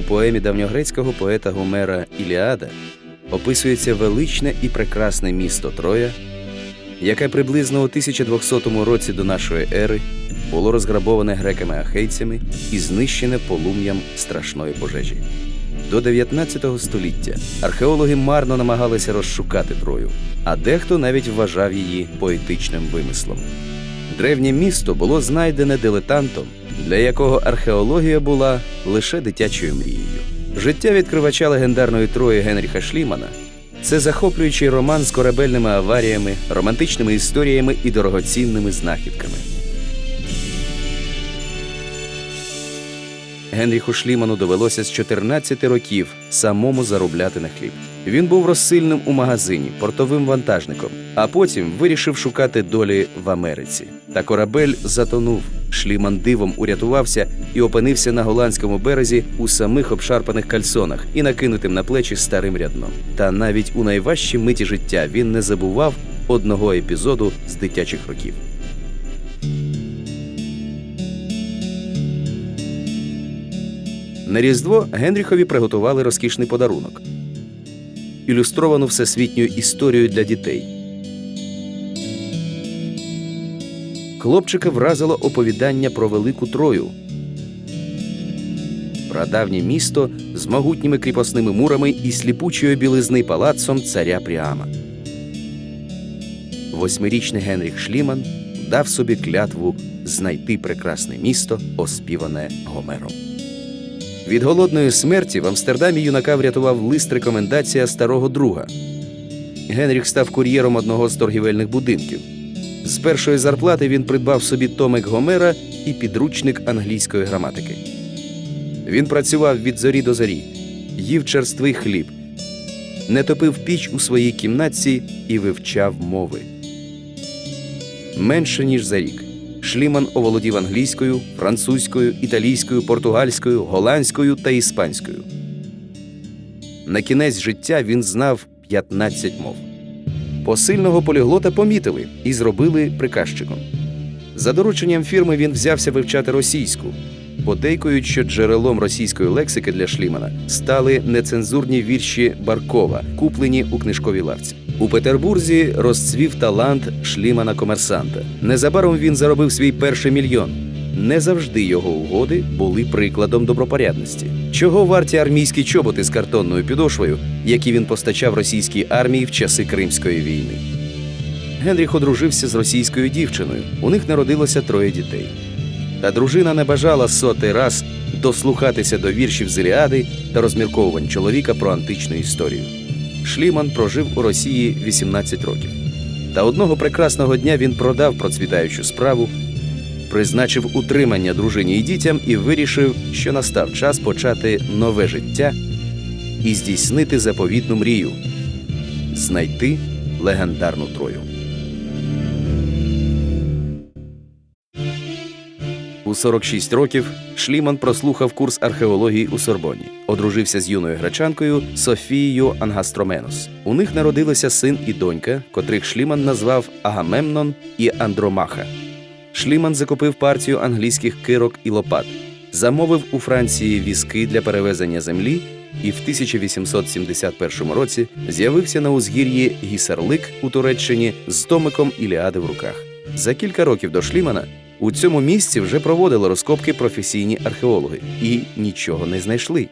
У поемі давньогрецького поета Гомера Іліада описується величне і прекрасне місто Троя, яке приблизно у 1200 році до нашої ери було розграбоване греками-ахейцями і знищене полум'ям страшної пожежі. До 19 століття археологи марно намагалися розшукати Трою, а дехто навіть вважав її поетичним вимислом. Древнє місто було знайдене дилетантом, для якого археологія була лише дитячою мрією. Життя відкривача легендарної Трої Генріха Шлімана це захоплюючий роман з корабельними аваріями, романтичними історіями і дорогоцінними знахідками. Генріху Шліману довелося з 14 років самому заробляти на хліб. Він був розсильним у магазині, портовим вантажником, а потім вирішив шукати долі в Америці. Та корабель затонув. Шліман дивом урятувався і опинився на голландському березі у самих обшарпаних кальсонах і накинутим на плечі старим рядном. Та навіть у найважчі миті життя він не забував одного епізоду з дитячих років. На Різдво Генріхові приготували розкішний подарунок ілюстровану всесвітню історію для дітей. Хлопчика вразило оповідання про велику Трою. Прадавнє місто з могутніми кріпосними мурами і сліпучої білизни палацом царя Пріама. Восьмирічний Генріх Шліман дав собі клятву знайти прекрасне місто, оспіване Гомером. Від голодної смерті в Амстердамі юнака врятував лист рекомендація старого друга. Генріх став кур'єром одного з торгівельних будинків. З першої зарплати він придбав собі томик Гомера і підручник англійської граматики. Він працював від зорі до зорі, їв черствий хліб, не топив піч у своїй кімнатці і вивчав мови. Менше ніж за рік. Шліман оволодів англійською, французькою, італійською, португальською, голландською та іспанською. На кінець життя він знав 15 мов. Посильного поліглота помітили і зробили приказчиком. За дорученням фірми він взявся вивчати російську. Подейкують, що джерелом російської лексики для Шлімана стали нецензурні вірші Баркова, куплені у книжковій лавці. У Петербурзі розцвів талант Шлімана комерсанта. Незабаром він заробив свій перший мільйон. Не завжди його угоди були прикладом добропорядності. Чого варті армійські чоботи з картонною підошвою, які він постачав російській армії в часи Кримської війни? Генріх одружився з російською дівчиною. У них народилося троє дітей. Та дружина не бажала сотий раз дослухатися до віршів з Іліади та розмірковувань чоловіка про античну історію. Шліман прожив у Росії 18 років. Та одного прекрасного дня він продав процвітаючу справу, призначив утримання дружині і дітям і вирішив, що настав час почати нове життя і здійснити заповітну мрію знайти легендарну Трою. У 46 років Шліман прослухав курс археології у Сорбоні, одружився з юною гречанкою Софією Ангастроменос. У них народилися син і донька, котрих Шліман назвав Агамемнон і Андромаха. Шліман закупив партію англійських кирок і лопат, замовив у Франції візки для перевезення землі і в 1871 році з'явився на узгір'ї Гісарлик у Туреччині з томиком Іліади в руках. За кілька років до Шлімана у цьому місці вже проводили розкопки професійні археологи і нічого не знайшли.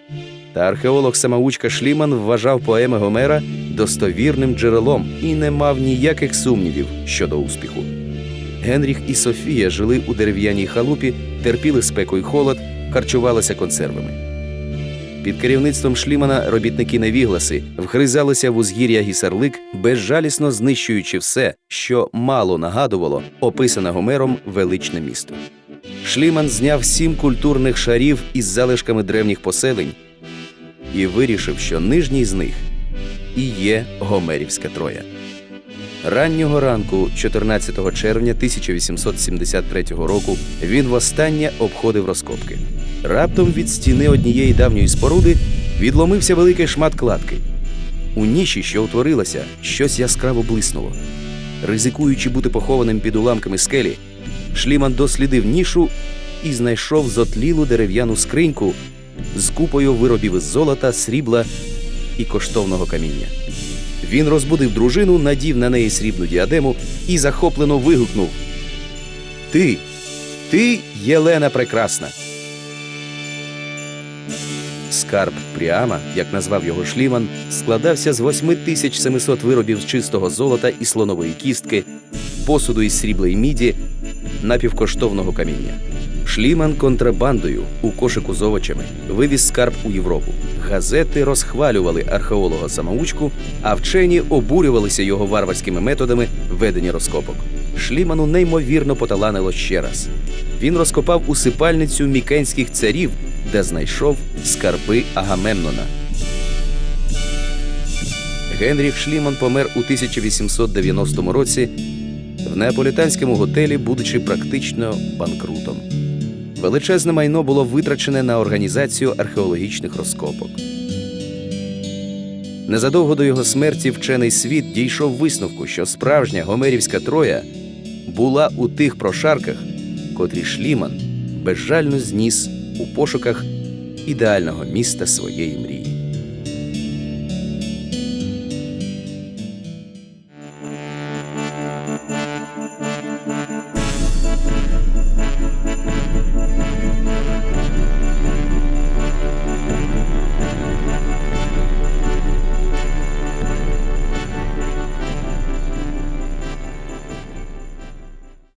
Та археолог самоучка Шліман вважав поеми Гомера достовірним джерелом і не мав ніяких сумнівів щодо успіху. Генріх і Софія жили у дерев'яній халупі, терпіли спеку й холод, харчувалися консервами. Під керівництвом Шлімана робітники невігласи вгризалися в узгір'я гісарлик, безжалісно знищуючи все, що мало нагадувало описане Гомером величне місто. Шліман зняв сім культурних шарів із залишками древніх поселень і вирішив, що нижній з них і є Гомерівська Троя. Раннього ранку, 14 червня 1873 року, він востаннє обходив розкопки. Раптом від стіни однієї давньої споруди відломився великий шмат кладки. У ніші, що утворилася, щось яскраво блиснуло. Ризикуючи бути похованим під уламками скелі, Шліман дослідив нішу і знайшов зотлілу дерев'яну скриньку, з купою виробів із золота, срібла і коштовного каміння. Він розбудив дружину, надів на неї срібну діадему і захоплено вигукнув: Ти, ти, Єлена Прекрасна. Скарб Пріама, як назвав його Шліман, складався з 8700 виробів з чистого золота і слонової кістки, посуду із срібла міді, напівкоштовного каміння. Шліман контрабандою у кошику з овочами вивіз скарб у Європу. Газети розхвалювали археолога самоучку, а вчені обурювалися його варварськими методами ведення розкопок. Шліману неймовірно поталанило ще раз. Він розкопав усипальницю мікенських царів, де знайшов скарби Агамемнона. Генріх Шліман помер у 1890 році в неаполітанському готелі, будучи практично банкрутом. Величезне майно було витрачене на організацію археологічних розкопок. Незадовго до його смерті вчений світ дійшов висновку, що справжня гомерівська троя була у тих прошарках, котрі Шліман безжально зніс у пошуках ідеального міста своєї мрії.